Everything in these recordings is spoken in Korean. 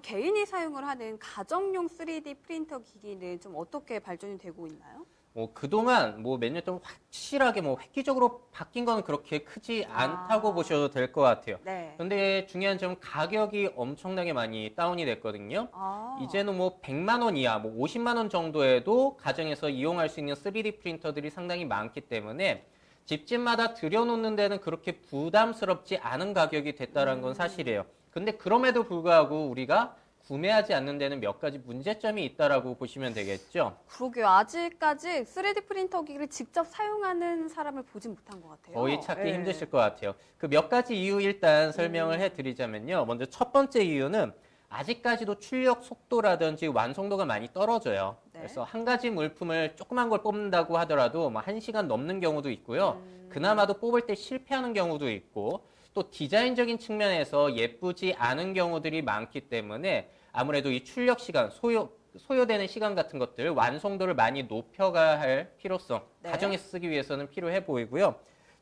개인이 사용을 하는 가정용 3D 프린터 기기는 좀 어떻게 발전이 되고 있나요? 뭐 그동안 뭐 몇 년 동안 확실하게 뭐 획기적으로 바뀐 거는 그렇게 크지 아. 않다고 보셔도 될 것 같아요. 네. 근데 중요한 점은 가격이 엄청나게 많이 다운이 됐거든요. 아. 이제는 뭐 100만 원 이하, 뭐 50만 원 정도에도 가정에서 이용할 수 있는 3D 프린터들이 상당히 많기 때문에 집집마다 들여놓는 데는 그렇게 부담스럽지 않은 가격이 됐다는 건 사실이에요. 근데 그럼에도 불구하고 우리가 구매하지 않는 데는 몇 가지 문제점이 있다라고 보시면 되겠죠. 그러게요. 아직까지 3D 프린터 기기를 직접 사용하는 사람을 보진 못한 것 같아요. 거의 찾기 네. 힘드실 것 같아요. 그 몇 가지 이유 일단 설명을 음. 해드리자면요. 먼저 첫 번째 이유는 아직까지도 출력 속도라든지 완성도가 많이 떨어져요. 네. 그래서 한 가지 물품을 조그만 걸 뽑는다고 하더라도 뭐한 시간 넘는 경우도 있고요. 음. 그나마도 뽑을 때 실패하는 경우도 있고 또 디자인적인 측면에서 예쁘지 않은 경우들이 많기 때문에 아무래도 이 출력 시간, 소요, 소요되는 시간 같은 것들 완성도를 많이 높여가야 할 필요성, 네. 가정에서 쓰기 위해서는 필요해 보이고요.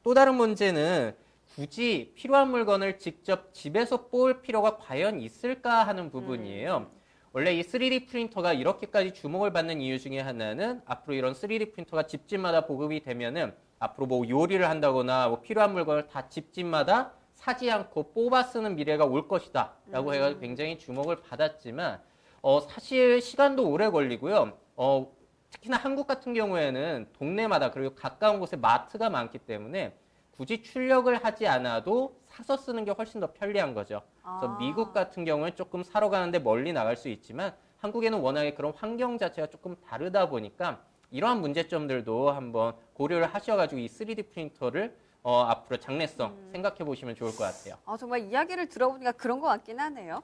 또 다른 문제는 굳이 필요한 물건을 직접 집에서 뽑을 필요가 과연 있을까 하는 부분이에요. 원래 이 3D 프린터가 이렇게까지 주목을 받는 이유 중에 하나는 앞으로 이런 3D 프린터가 집집마다 보급이 되면은 앞으로 뭐 요리를 한다거나 뭐 필요한 물건을 다 집집마다 사지 않고 뽑아 쓰는 미래가 올 것이다 라고 음. 해가지고 굉장히 주목을 받았지만 어 사실 시간도 오래 걸리고요. 어 특히나 한국 같은 경우에는 동네마다 그리고 가까운 곳에 마트가 많기 때문에 굳이 출력을 하지 않아도 사서 쓰는 게 훨씬 더 편리한 거죠. 그래서 아. 미국 같은 경우는 조금 사러 가는데 멀리 나갈 수 있지만 한국에는 워낙에 그런 환경 자체가 조금 다르다 보니까 이러한 문제점들도 한번 고려를 하셔가지고 이 3D 프린터를 어, 앞으로 장래성 음. 생각해 보시면 좋을 것 같아요. 아, 정말 이야기를 들어보니까 그런 것 같긴 하네요.